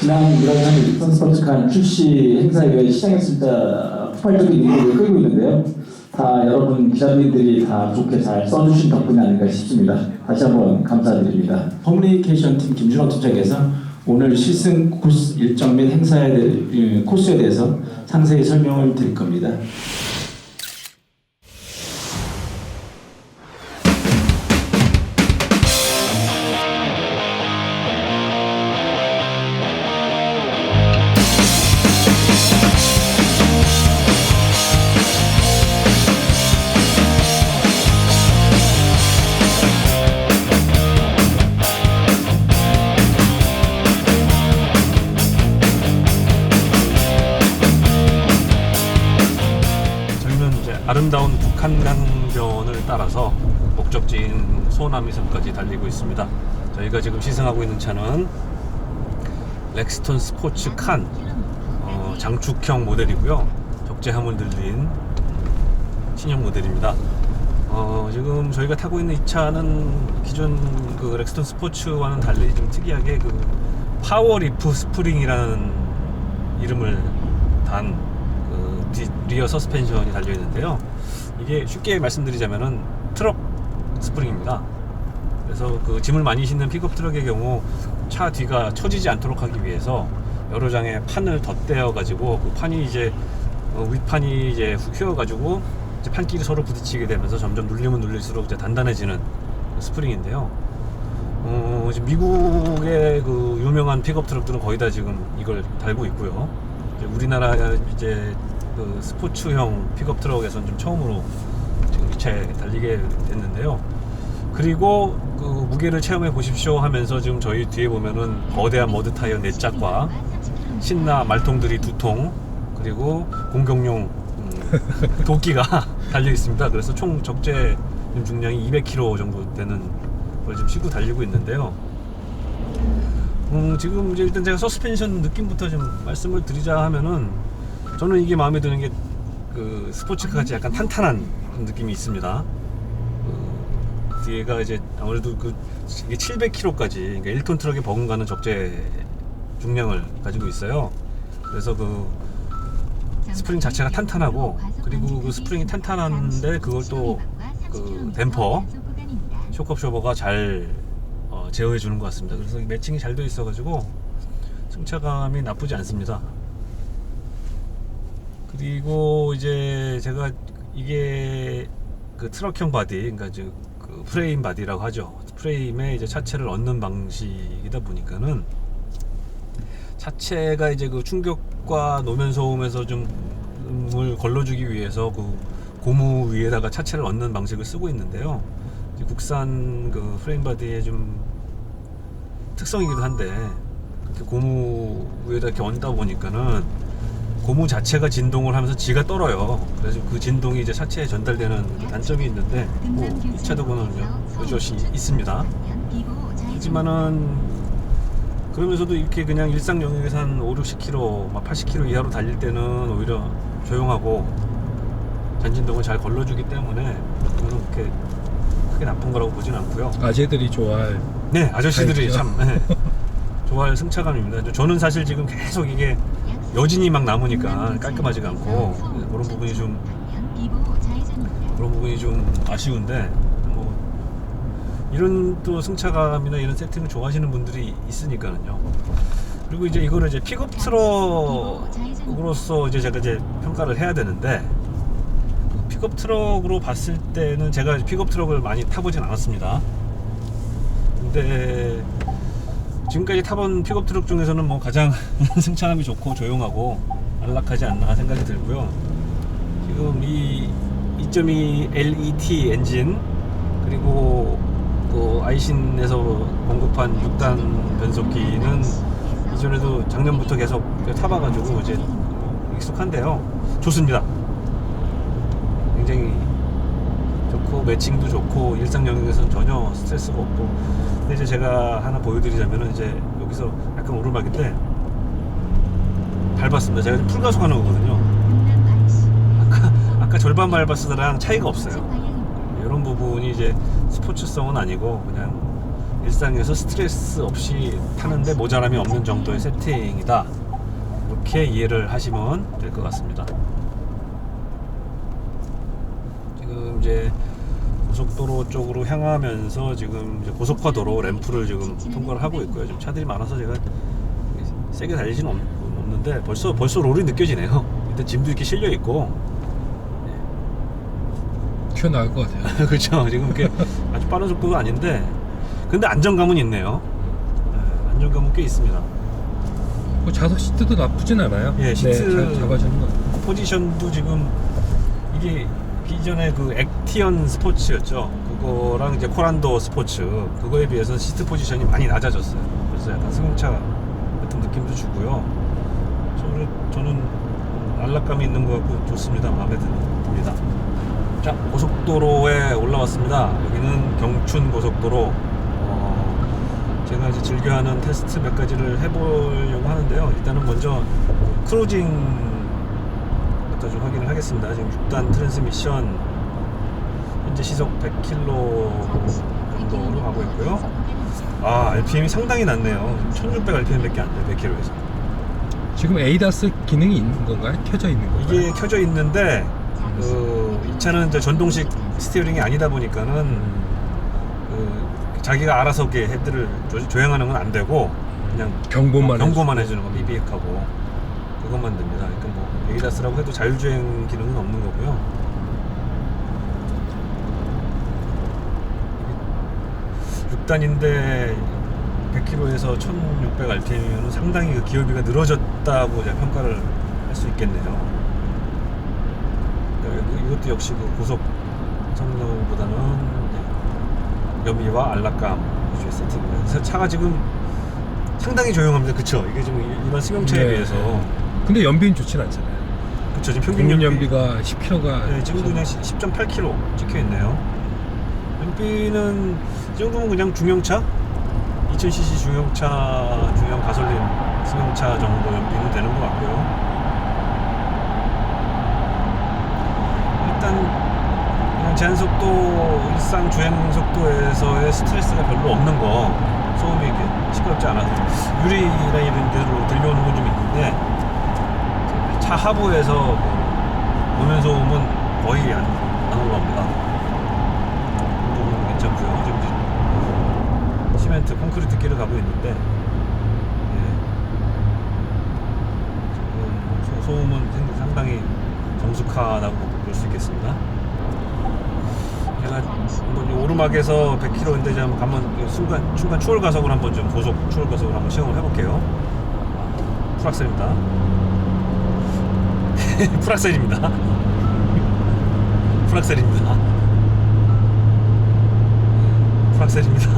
지난 1월 3일 선스포츠칸 출시 행사에 시장했을 때 폭발적인 인기를 끌고 있는데요. 다 여러분 기자님들이 다 좋게 잘 써주신 덕분이 아닌가 싶습니다. 다시 한번 감사드립니다. 커뮤니케이션 팀 김준호 팀장께서 오늘 실승 코스 일정 및 행사에 대해, 코스에 대해서 상세히 설명을 드릴 겁니다. 아름다운 북한강변을 따라서 목적지인 소남이섬까지 달리고 있습니다. 저희가 지금 시승하고 있는 차는 렉스턴 스포츠 칸 어, 장축형 모델이고요. 적재함을 들린 신형 모델입니다. 어, 지금 저희가 타고 있는 이 차는 기존 그 렉스턴 스포츠와는 달리 좀 특이하게 그 파워 리프 스프링이라는 이름을 단그 리어 서스펜션이 달려 있는데요. 이게 쉽게 말씀드리자면은 트럭 스프링입니다. 그래서 그 짐을 많이 싣는 픽업 트럭의 경우 차 뒤가 처지지 않도록 하기 위해서 여러 장의 판을 덧대어 가지고 그 판이 이제 어, 윗판이 이제 휘어 가지고 판끼리 서로 부딪히게 되면서 점점 눌리면 눌릴수록 이제 단단해지는 스프링인데요. 어, 지금 미국의 그 유명한 픽업 트럭들은 거의 다 지금 이걸 달고 있고요. 이제 우리나라 이제 그 스포츠형 픽업 트럭에서는 좀 처음으로 지금 이 차에 달리게 됐는데요. 그리고 그 무게를 체험해 보십시오 하면서 지금 저희 뒤에 보면은 거대한 머드 타이어 네 짝과 신나 말통들이 두 통 그리고 공격용 음, 도끼가 달려 있습니다. 그래서 총 적재 중량이 200kg 정도 되는 걸 지금 싣고 달리고 있는데요. 음, 지금 이제 일단 제가 서스펜션 느낌부터 좀 말씀을 드리자 하면은 저는 이게 마음에 드는 게 그 스포츠카 같이 약간 탄탄한 느낌이 있습니다. 그 뒤에가 이제 아무래도 그 이게 700kg까지 그러니까 1톤 트럭에 버금가는 적재 중량을 가지고 있어요. 그래서 그 스프링 자체가 탄탄하고 그리고 그 스프링이 탄탄한데 그걸 또 그 댐퍼 쇼크업쇼버가 잘 어, 제어해 주는 것 같습니다. 그래서 이 매칭이 잘 되어 있어가지고 승차감이 나쁘지 않습니다. 그리고 이제 제가 이게 그 트럭형 바디, 그러니까 이제 그 프레임 바디라고 하죠. 프레임에 이제 차체를 얻는 방식이다 보니까는 차체가 이제 그 충격과 노면 소음에서 좀을 걸러주기 위해서 그 고무 위에다가 차체를 얻는 방식을 쓰고 있는데요. 국산 그 프레임 바디의 좀 특성이기도 한데 고무 위에다 이렇게 얹다 보니까는 고무 자체가 진동을 하면서 지가 떨어요. 그래서 그 진동이 이제 차체에 전달되는 그 단점이 있는데 뭐 이 차도 보면요 여전히 있습니다. 하지만은 그러면서도 이렇게 그냥 일상 영역에서 한 5, 60km, 막 80km 이하로 달릴 때는 오히려 조용하고 전진동을 잘 걸러주기 때문에 저는 그렇게 크게 나쁜 거라고 보진 않고요. 아재들이 좋아할 네, 아저씨들이 알죠. 참 네, 좋아할 승차감입니다. 저는 사실 지금 계속 이게 여진이 막 남으니까 깔끔하지가 않고 네, 그런 부분이 좀 그런 부분이 좀 아쉬운데 뭐 이런 또 승차감이나 이런 세팅을 좋아하시는 분들이 있으니까는요. 그리고 이제 이거를 이제 픽업 트럭으로서 이제 제가 이제 평가를 해야 되는데 픽업 트럭으로 봤을 때는 제가 픽업 트럭을 많이 타보진 않았습니다. 근데 지금까지 타본 픽업 트럭 중에서는 뭐 가장 승차감이 좋고 조용하고 안락하지 않나 생각이 들고요. 지금 이 2.2 LET 엔진 그리고 그 아이신에서 공급한 6단 변속기는 이전에도 작년부터 계속 타봐가지고 이제 익숙한데요. 좋습니다. 굉장히 매칭도 좋고 일상 영역에서는 전혀 스트레스가 없고 근데 이제 제가 하나 보여드리자면은 이제 여기서 약간 오르막인데 밟았습니다. 제가 풀가속 하는 거거든요. 아까 아까 절반 밟았을 때랑 차이가 없어요. 이런 부분이 이제 스포츠성은 아니고 그냥 일상에서 스트레스 없이 타는데 모자람이 없는 정도의 세팅이다. 이렇게 이해를 하시면 될 것 같습니다. 지금 이제 고속도로 쪽으로 향하면서 지금 이제 고속화도로 램프를 지금 통과를 하고 있고요. 지금 차들이 많아서 제가 세게 달리지는 없- 없는데 벌써 벌써 롤이 느껴지네요. 일단 짐도 이렇게 실려 있고 튀어나올 것 같아요. 그렇죠. 지금 이렇게 아주 빠른 속도도 아닌데 근데 안정감은 있네요. 네, 안정감은 꽤 있습니다. 뭐 좌석 시트도 나쁘진 않아요. 예, 시트- 네, 잘 잡아주는 것 같아요. 포지션도 지금 이게 기존의 그 액티언 스포츠였죠. 그거랑 이제 코란도 스포츠 그거에 비해서 시트 포지션이 많이 낮아졌어요. 그래서 약간 승용차 같은 느낌도 주고요. 저는 저는 안락감이 있는 것 같고 좋습니다. 마음에 듭니다. 자 고속도로에 올라왔습니다. 여기는 경춘 고속도로. 어, 제가 이제 즐겨하는 테스트 몇 가지를 해보려고 하는데요. 일단은 먼저 크루징 부터 좀 확인을 하겠습니다. 지금 6단 트랜스미션 현재 시속 100km 정도로 가고 있고요. 아 RPM이 상당히 낮네요. 1600 RPM밖에 안 돼요. 100km에서. 지금 에이다스 기능이 있는 건가요? 켜져 있는 건가요? 이게 켜져 있는데 그, 이 차는 이제 전동식 스티어링이 아니다 보니까는 그, 자기가 알아서 이렇게 헤드를 조- 조향하는 건 안 되고 그냥 경고만 경고만 해주는 거 미비액하고 그것만 됩니다. 그러니까 뭐 에이다스라고 해도 자율주행 기능은 없는 거고요. 6단인데 100km에서 1600 RPM이면 상당히 그 기어비가 늘어졌다고 평가를 할 수 있겠네요. 그러니까 이것도 역시 그 고속 성능보다는 네, 여미와 안락감 위주의 세팅입니다. 차가 지금 상당히 조용합니다. 그쵸? 이게 좀 일반 승용차에 네. 비해서 근데 연비는 좋진 않잖아요. 그쵸? 지금 평균 연비 연비가 10km가 네, 지금 그냥 10.8km 찍혀 있네요. 연비는 이 정도면 그냥 중형차, 2000cc 중형차, 중형 가솔린 승용차 정도 연비는 되는 것 같고요. 일단 그냥 제한 속도, 일상 주행 속도에서의 스트레스가 별로 없는 거, 소음이 이렇게 시끄럽지 않아서 유리나 이런 데로 들려오는 건 좀 있는데 차 하부에서 노면 소음은 거의 안, 안 올라옵니다. 그 부분은 괜찮고요. 지금 시멘트 콘크리트 길을 가고 있는데 예. 소음은 상- 상당히 정숙하다고 볼 수 있겠습니다. 제가 한번 이 오르막에서 100km인데 이제 한번 가면 순간 중간 추월 가속을 한번 좀 고속 추월 가속을 한번 시험을 해볼게요. 풀악셀입니다. 풀악셀입니다. 풀악셀입니다. 풀악셀입니다.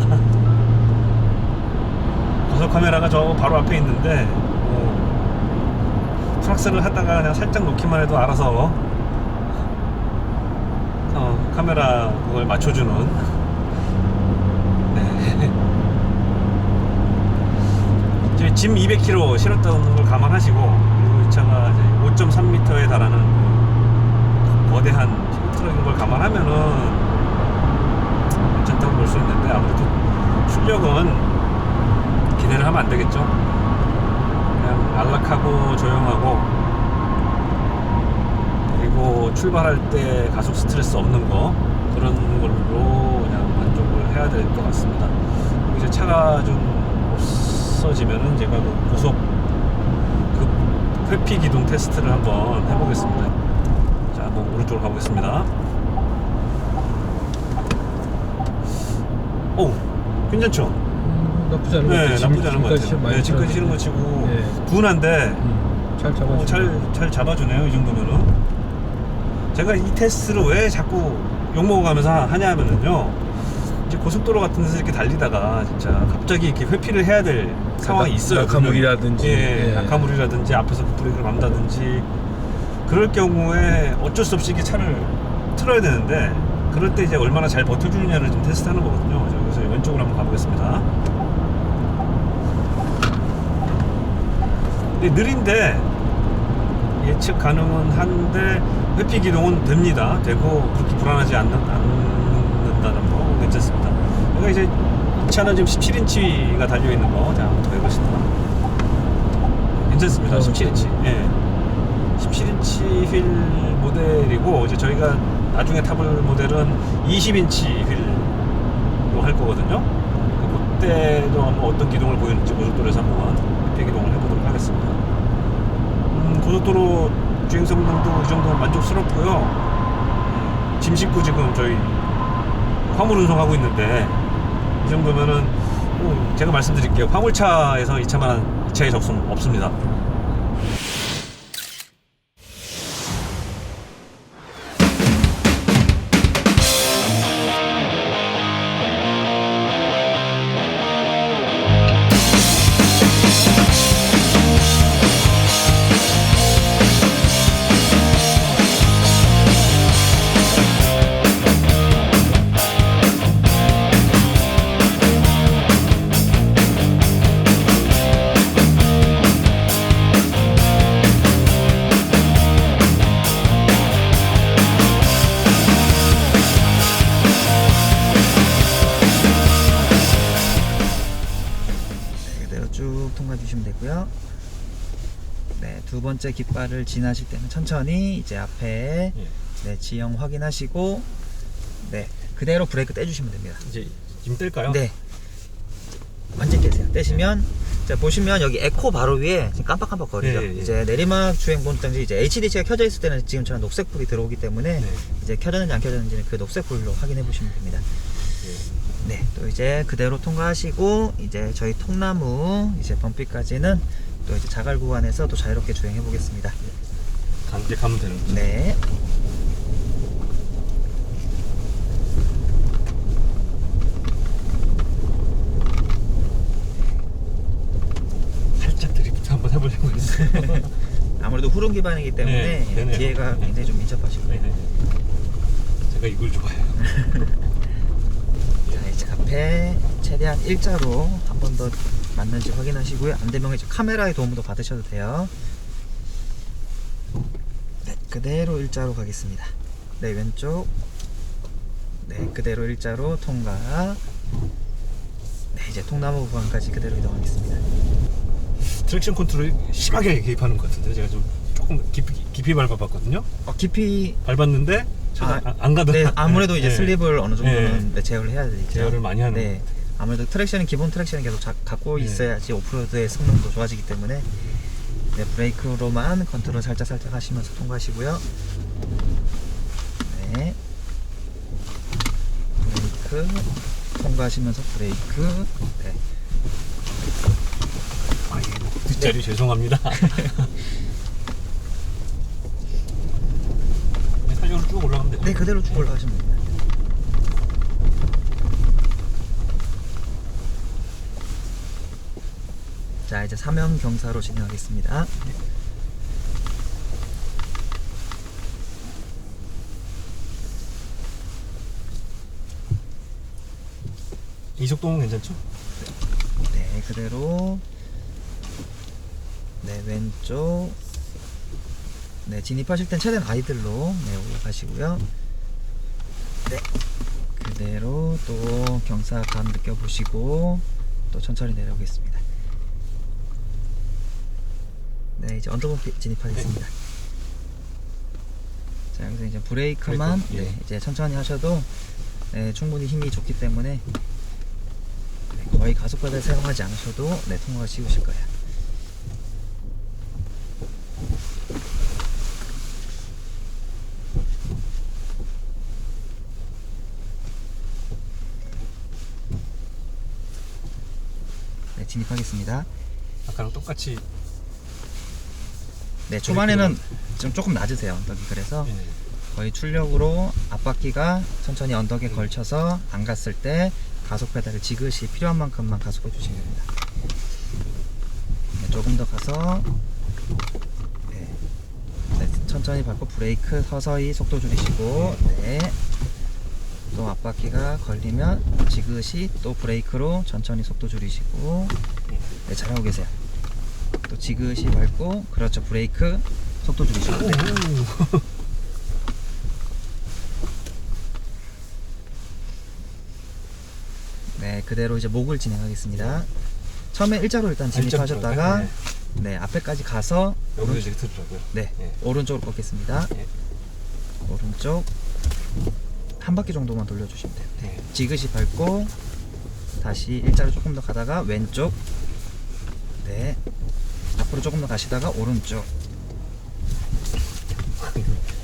고속 카메라가 저 바로 앞에 있는데 어, 풀악셀을 하다가 그냥 살짝 놓기만 해도 알아서 어, 카메라 그걸 맞춰주는 짐 200kg 실었다는 걸 감안하시고 그리고 이 차가 이제 5.3m에 달하는 그 거대한 트럭인 걸 감안하면은 괜찮다고 볼 수 있는데 아무래도 출력은 기대를 하면 안 되겠죠. 그냥 안락하고 조용하고 그리고 출발할 때 가속 스트레스 없는 거 그런 걸로 그냥 만족을 해야 될 것 같습니다. 이제 차가 좀 없어지면은 제가 그 고속 그 회피 기동 테스트를 한번 해보겠습니다. 자, 한번 오른쪽으로 가보겠습니다. 오, 괜찮죠? 음, 나쁘지 않은 것 네, 같아요. 지금- 나쁘지 않은 것 같아요. 네, 지금까지 치는 거 치고 네. 음, 잘 잡아주고 어, 잘, 잘 잡아주네요, 이 정도면은. 제가 이 테스트를 왜 자꾸 욕먹어가면서 하- 하냐 하면은요, 이제 고속도로 같은 데서 이렇게 달리다가 진짜 갑자기 이렇게 회피를 해야 될 상황이 있어요. 낙하물이라든지. 예, 예. 낙하물이라든지 앞에서 브레이크를 밟는다든지 그럴 경우에 어쩔 수 없이 이게 차를 틀어야 되는데 그럴 때 이제 얼마나 잘 버텨주느냐를 좀 테스트하는 거거든요. 자, 그래서 왼쪽으로 한번 가보겠습니다. 근데 느린데 예측 가능은 한데 회피 기동은 됩니다. 되고 그렇게 불안하지 않는, 않는다는 거 그러니까 이제 이 차는 지금 17인치가 달려 있는 거, 자 한번 더 해보겠습니다. 괜찮습니다. 어, 17인치. 예. 17인치 휠 모델이고 이제 저희가 나중에 타볼 모델은 20인치 휠로 할 거거든요. 그 그때도 한번 어떤 기동을 보이는지 고속도로에서 한번 대기동을 해보도록 하겠습니다. 음, 고속도로 주행 성능도 이 정도면 만족스럽고요. 음, 짐 싣고 지금 저희 화물 운송하고 있는데 이 정도면은 뭐 제가 말씀드릴게요. 화물차에서 이 차만 이 차에 적성 없습니다. 번째 깃발을 지나실 때는 천천히 이제 앞에 예. 네, 지형 확인하시고 네, 그대로 브레이크 떼주시면 됩니다. 이제 짐 뗄까요? 네. 완전 떼세요. 떼시면 자, 보시면 여기 에코 바로 위에 지금 깜빡깜빡 거리죠. 예, 예. 이제 내리막 주행 본등지 이제 HDC가 켜져 있을 때는 지금처럼 녹색 불이 들어오기 때문에 네. 이제 켜졌는지 안 켜졌는지는 그 녹색 불로 확인해 보시면 됩니다. 예. 네, 또 이제 그대로 통과하시고 이제 저희 통나무 이제 범피까지는 또 이제 자갈 구간에서 또 자유롭게 주행해 보겠습니다. 가- 이제 가면 되는 거죠. 네. 살짝 드리프트 한번 해보려고 했어요. 아무래도 후륜 기반이기 때문에 네, 되네요. 뒤에가 네. 굉장히 좀 민첩하시고. 네, 네. 제가 이걸 좋아해요. 자, 이제 앞에 최대한 일자로 한 번 더 맞는지 확인하시고요. 안 되면 이제 카메라의 도움도 받으셔도 돼요. 네, 그대로 일자로 가겠습니다. 네, 왼쪽. 네, 그대로 일자로 통과. 네, 이제 통나무 구간까지 그대로 이동하겠습니다. 트랙션 컨트롤이 심하게 개입하는 것 같은데 제가 좀 조금 깊이, 깊이 밟아봤거든요. 어, 깊이 밟았는데 제가 아, 아, 안 가더. 네, 아무래도 이제 슬립을 어느 정도는 네. 네, 제어를 해야 되죠. 제어를 많이 하는 네. 아무래도 트랙션은 기본 트랙션을 계속 자- 갖고 네. 있어야지 오프로드의 성능도 좋아지기 때문에 네, 브레이크로만 컨트롤 살짝 살짝 하시면서 통과하시고요. 네. 브레이크 통과하시면서 브레이크. 네. 아, 이게 뒷자리 죄송합니다. 네, 탄력으로 쭉 올라가면 돼요. 네, 그대로 쭉 올라가시면 됩니다. 자, 이제 사면 경사로 진행하겠습니다. 이속동은 괜찮죠? 네, 그대로. 네, 왼쪽. 네, 진입하실 땐 최대한 아이들로 네, 올라가시고요. 네, 그대로 또 경사감 느껴보시고 또 천천히 내려오겠습니다. 네, 이제 언더본 진입하겠습니다. 자, 여기서 이제 브레이크만 브레이크, 예. 네, 이제 천천히 하셔도 네, 충분히 힘이 좋기 때문에 네, 거의 가속 페달 사용하지 않으셔도 네, 통과가 쉬우실 거예요. 네, 진입하겠습니다. 아까랑 똑같이 네, 초반에는 좀 조금 낮으세요, 언덕이. 그래서 예. 거의 출력으로 앞바퀴가 천천히 언덕에 걸쳐서 안 갔을 때 가속 페달을 지그시 필요한 만큼만 가속해 주시면 됩니다. 네, 조금 더 가서 네. 네, 천천히 밟고 브레이크 서서히 속도 줄이시고 네. 또 앞바퀴가 걸리면 지그시 또 브레이크로 천천히 속도 줄이시고 네, 잘하고 계세요. 또 지그시 밟고 그렇죠 브레이크 속도 네. 오. 네, 그대로 이제 목을 진행하겠습니다. 처음에 일자로 일단 진입하셨다가 네 앞에까지 가서 여기서 이제 들더라고요. 네 예. 오른쪽으로 꺾겠습니다. 예. 오른쪽 한 바퀴 정도만 돌려주시면 돼요. 네. 지그시 밟고 다시 일자로 조금 더 가다가 왼쪽 네 앞으로 조금 더 가시다가 오른쪽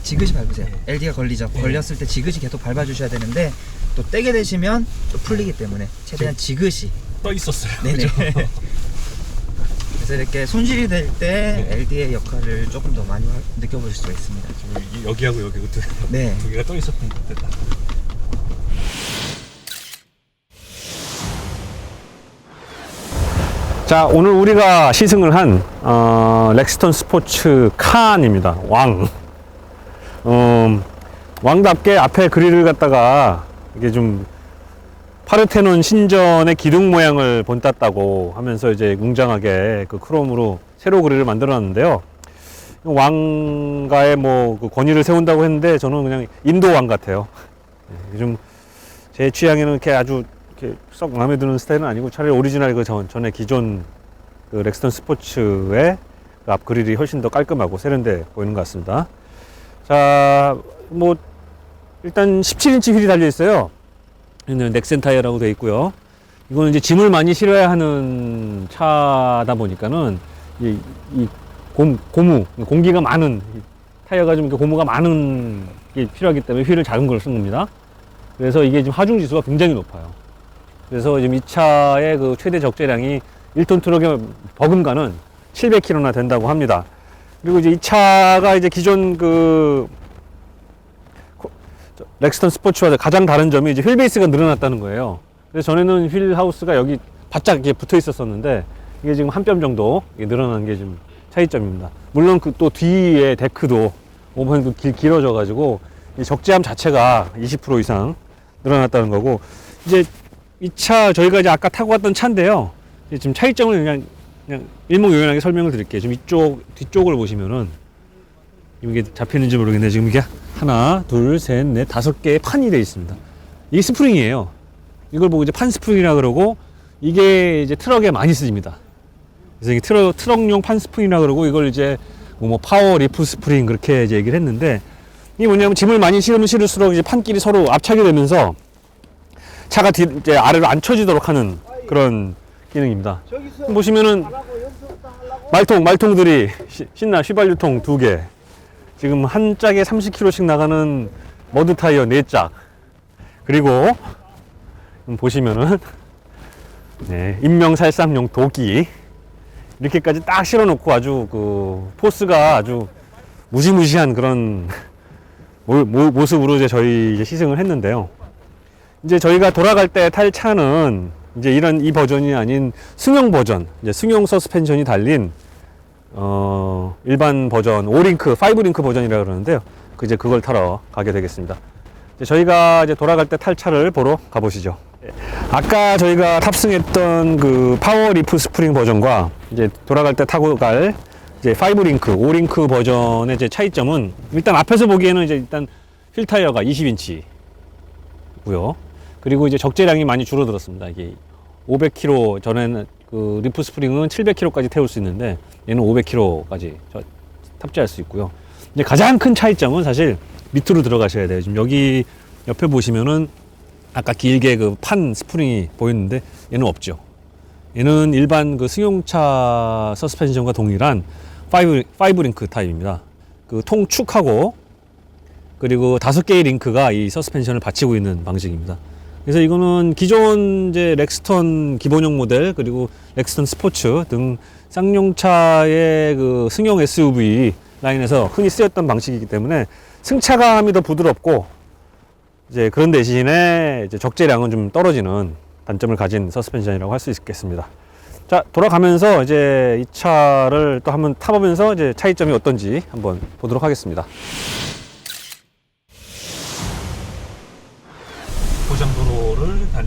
지그시 밟으세요 네. LD가 걸리죠 네. 걸렸을 때 지그시 계속 밟아주셔야 되는데 또 떼게 되시면 또 풀리기 때문에 최대한 지그시 떠 있었어요. 네네 그죠? 그래서 이렇게 손실이 될 때 네. LD의 역할을 조금 더 많이 화- 느껴보실 수가 있습니다 지금 이- 여기하고 여기하고 두, 네 두 개가 떠 있었던 것 같다. 자, 오늘 우리가 시승을 한 어, 렉스턴 스포츠 칸입니다. 왕. 음, 왕답게 앞에 그릴을 갖다가 이게 좀 파르테논 신전의 기둥 모양을 본땄다고 하면서 이제 웅장하게 그 크롬으로 새로 그릴을 만들어 놨는데요. 왕가의 뭐 그 권위를 세운다고 했는데 저는 그냥 인도 왕 같아요. 네, 좀제 취향에는 이렇게 아주 이렇게 썩 마음에 드는 스타일은 아니고 차라리 오리지널 그 전, 전에 기존 그 렉스턴 스포츠의 그 앞 그릴이 훨씬 더 깔끔하고 세련돼 보이는 것 같습니다. 자, 뭐 일단 17인치 휠이 달려 있어요. 넥센 타이어라고 되어 있고요. 이거는 이제 짐을 많이 실어야 하는 차다 보니까는 이, 이 고, 고무, 공기가 많은 이 타이어가 좀 고무가 많은 게 필요하기 때문에 휠을 작은 걸 쓴 겁니다. 그래서 이게 지금 하중 지수가 굉장히 높아요. 그래서 지금 이 차의 그 최대 적재량이 1톤 트럭에 버금가는 700km나 된다고 합니다. 그리고 이제 이 차가 이제 기존 그 렉스턴 스포츠와 가장 다른 점이 이제 휠 베이스가 늘어났다는 거예요. 그래서 전에는 휠 하우스가 여기 바짝 이렇게 붙어 있었었는데 이게 지금 한 뼘 정도 늘어난 게좀 차이점입니다. 물론 그 또 뒤에 데크도 5번 길 길어져 가지고 이 적재함 자체가 20% 이상 늘어났다는 거고 이제 이 차 저희가 이제 아까 타고 왔던 차인데요. 지금 차이점을 그냥 그냥 일목요연하게 설명을 드릴게요. 지금 이쪽 뒤쪽을 보시면은 이게 잡히는지 모르겠는데 지금 이게 하나, 둘, 셋, 넷, 다섯 개의 판이 되어 있습니다. 이게 스프링이에요. 이걸 보고 이제 판 스프링이라 그러고 이게 이제 트럭에 많이 쓰입니다. 그래서 이게 트럭 트럭용 판 스프링이라 그러고 이걸 이제 뭐, 뭐 파워 리프 스프링 그렇게 이제 얘기를 했는데 이게 뭐냐면 짐을 많이 실으면 실을수록 이제 판끼리 서로 압착이 되면서 차가 뒤, 이제 아래로 안 쳐지도록 하는 그런 기능입니다. 보시면은 말통 말통들이 시- 신나 휘발유통 두 개. 지금 한 짝에 30km씩 나가는 머드 타이어 네 짝. 그리고 음, 보시면은 네, 인명살상용 도끼 이렇게까지 딱 실어놓고 아주 그 포스가 아주 무시무시한 그런 모, 모, 모습으로 이제 저희 이제 시승을 했는데요. 이제 저희가 돌아갈 때 탈 차는 이제 이런 이 버전이 아닌 승용 버전, 이제 승용 서스펜션이 달린 어, 일반 버전 5링크, 5링크 버전이라 그러는데요. 그 이제 그걸 타러 가게 되겠습니다. 이제 저희가 이제 돌아갈 때 탈 차를 보러 가보시죠. 아까 저희가 탑승했던 그 파워 리프 스프링 버전과 이제 돌아갈 때 타고 갈 이제 5링크, 5링크 버전의 이제 차이점은 일단 앞에서 보기에는 이제 일단 휠 타이어가 20인치고요. 그리고 이제 적재량이 많이 줄어들었습니다. 이게 500km 전에는 그 리프 스프링은 700km까지 태울 수 있는데 얘는 500km까지 탑재할 수 있고요. 이제 가장 큰 차이점은 사실 밑으로 들어가셔야 돼요. 지금 여기 옆에 보시면은 아까 길게 그 판 스프링이 보였는데 얘는 없죠. 얘는 일반 그 승용차 서스펜션과 동일한 5, 5링크 타입입니다. 그 통축하고 그리고 다섯 개의 링크가 이 서스펜션을 받치고 있는 방식입니다. 그래서 이거는 기존 이제 렉스턴 기본형 모델 그리고 렉스턴 스포츠 등 쌍용차의 그 승용 SUV 라인에서 흔히 쓰였던 방식이기 때문에 승차감이 더 부드럽고 이제 그런 대신에 이제 적재량은 좀 떨어지는 단점을 가진 서스펜션이라고 할 수 있겠습니다. 자 돌아가면서 이제 이 차를 또 한번 타보면서 이제 차이점이 어떤지 한번 보도록 하겠습니다.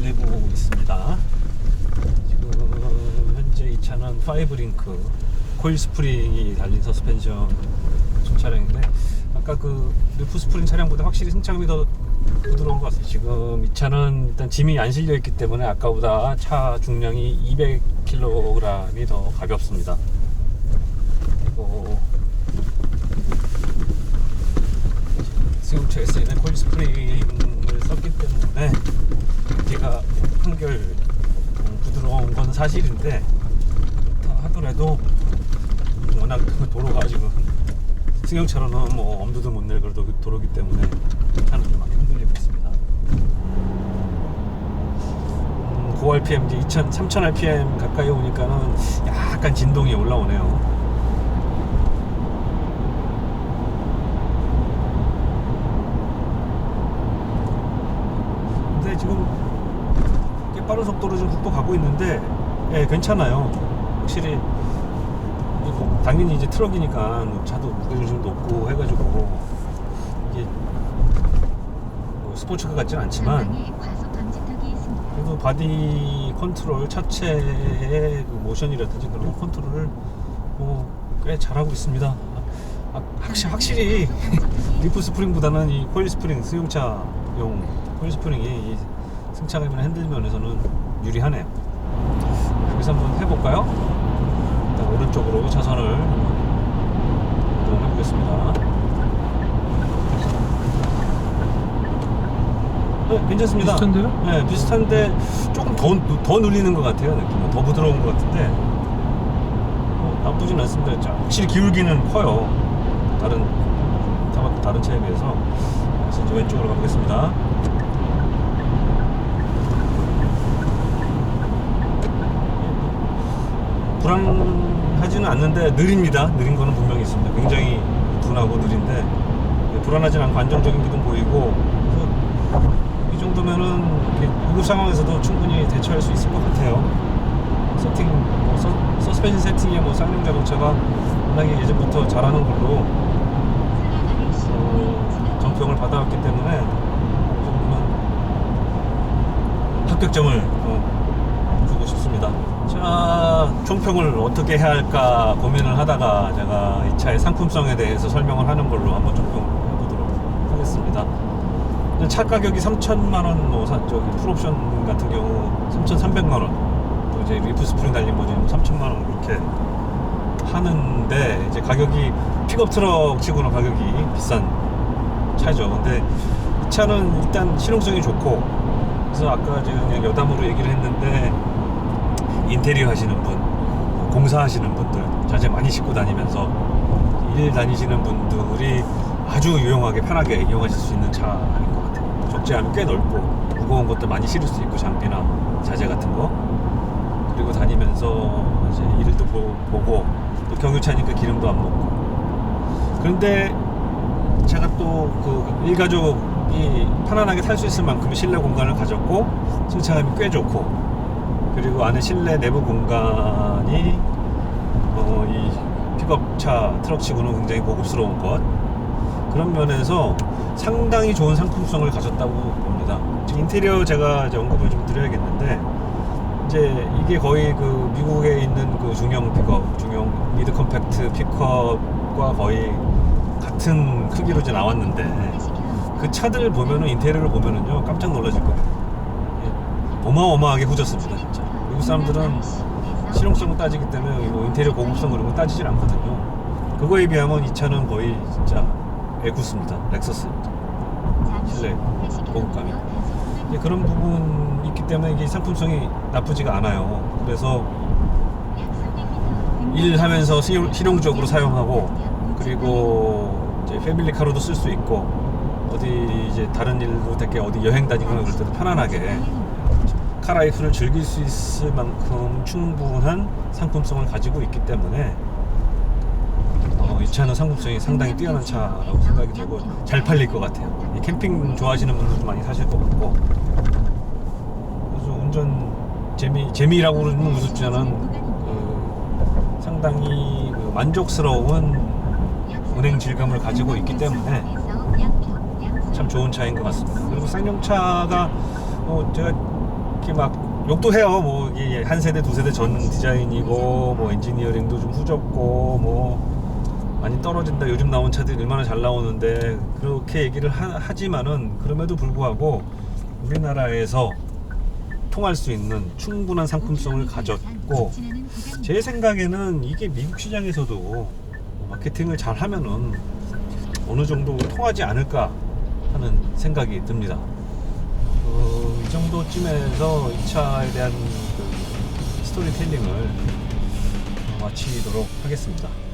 달리고 있습니다. 지금 현재 이 차는 5링크 코일 스프링이 달린 서스펜션 차량인데 아까 그 리프 스프링 차량보다 확실히 승차감이 더 부드러운 것 같아요. 지금 이 차는 일단 짐이 안 실려 있기 때문에 아까보다 차 중량이 200kg이 더 가볍습니다. 그리고 승용차에 쓰이는 콜 스프링을 썼기 때문에 제가 한결 음, 부드러운 건 사실인데 그렇다 하더라도 워낙 그 도로가 지금 승용차로는 뭐 엄두도 못 낼 그런 도로기 때문에 차는 좀 많이 흔들리고 있습니다. 음, 9rpm 이제 2000, 3000rpm 가까이 오니까는 약간 진동이 올라오네요. 근데 지금 꽤 빠른 속도로 좀 극복하고 있는데 예, 괜찮아요. 확실히 이거 당연히 이제 트럭이니까 차도 무게중심도 높고 해가지고 이게 뭐 스포츠카 같지는 않지만. 그래도 바디 컨트롤 차체의 그 모션이라든지 그런 컨트롤을 뭐 꽤 잘하고 있습니다. 아, 확실히, 확실히 리프 스프링보다는 이 코일 스프링 승용차용 코일 스프링이 이 승차감이나 핸들 면에서는 유리하네요. 여기서 한번 해볼까요? 일단 오른쪽으로 차선을 이동해 보겠습니다. 네, 괜찮습니다. 비슷한데요? 네, 비슷한데 조금 더, 더 눌리는 것 같아요. 느낌은 더 부드러운 것 같은데 어, 나쁘진 않습니다. 자, 확실히 기울기는 커요. 다른 다른- 다른 차에 비해서 그래서 이제 왼쪽으로 가보겠습니다. 불안하지는 않는데 느립니다. 느린 거는 분명히 있습니다. 굉장히 둔하고 느린데 불안하진 않고 안정적인 기동 보이고 이 정도면은 구급 상황에서도 충분히 대처할 수 있을 것 같아요. 세팅, 뭐 서, 서스펜션 세팅에 뭐 쌍용 자동차가 워낙에 예전부터 잘하는 걸로 어, 정평을 받아왔기 때문에 이 합격점을 어, 주고 싶습니다. 자, 총평을 어떻게 해야 할까 고민을 하다가 제가 이 차의 상품성에 대해서 설명을 하는 걸로 한번 총평해보도록 하겠습니다. 차 가격이 3천만 원, 뭐 사- 저기 풀옵션 같은 경우 3,300만 원, 또 이제 리프 스프링 달린 버전이 3천만 원 그렇게 하는데 이제 가격이 픽업 트럭 치고는 가격이 비싼 차죠. 근데 이 차는 일단 실용성이 좋고 그래서 아까 여담으로 얘기를 했는데 인테리어 하시는 분, 공사하시는 분들 자재 많이 싣고 다니면서 일 다니시는 분들이 아주 유용하게 편하게 이용하실 수 있는 차인 것 같아요. 적재함이 꽤 넓고 무거운 것들 많이 실을 수 있고 장비나 자재 같은 거 그리고 다니면서 이제 보, 보고 또 경유차니까 기름도 안 먹고 그런데 제가 또 그 일가족이 편안하게 탈 수 있을 만큼 실내 공간을 가졌고 승차감이 꽤 좋고 그리고 안에 실내 내부 공간이 어, 이 픽업차 트럭치고는 굉장히 고급스러운 것 그런 면에서 상당히 좋은 상품성을 가졌다고 봅니다. 인테리어 제가 언급을 좀 드려야겠는데 이제 이게 거의 그 미국에 있는 그 중형 픽업, 중형 미드 컴팩트 픽업과 거의 같은 크기로 이제 나왔는데 그 차들 보면은 인테리어를 보면은요 깜짝 놀라실 거예요. 예, 어마어마하게 후졌습니다 사람들은 실용성을 따지기 때문에 뭐 인테리어 고급성 그런 거 따지질 않거든요. 그거에 비하면 이 차는 거의 진짜 에쿠스입니다. 렉서스. 실내 고급감이. 그런 부분 있기 때문에 이게 상품성이 나쁘지가 않아요. 그래서 일하면서 시- 실용적으로 사용하고 그리고 이제 패밀리카로도 쓸 수 있고 어디 이제 다른 일로 되게 어디 여행 다니거나 그럴 때도 편안하게 카라이프를 즐길 수 있을 만큼 충분한 상품성을 가지고 있기 때문에 어, 이 차는 상품성이 상당히 뛰어난 차라고 생각이 되고 잘 팔릴 것 같아요. 이 캠핑 좋아하시는 분들도 많이 사실 것 같고 그래서 운전 재미 재미라고 그러면 우습지만은 그 상당히 그 만족스러운 운행 질감을 가지고 있기 때문에 참 좋은 차인 것 같습니다. 그리고 쌍용차가 뭐 제가 이렇게 막 욕도 해요. 뭐 이게 한 세대 두 세대 전 디자인이고 뭐 엔지니어링도 좀 후졌고 뭐 많이 떨어진다. 요즘 나온 차들이 얼마나 잘 나오는데 그렇게 얘기를 하, 하지만은 그럼에도 불구하고 우리나라에서 통할 수 있는 충분한 상품성을 가졌고 제 생각에는 이게 미국 시장에서도 마케팅을 잘 하면은 어느 정도 통하지 않을까 하는 생각이 듭니다. 어, 이 정도쯤에서 이 차에 대한 그 스토리텔링을 마치도록 하겠습니다.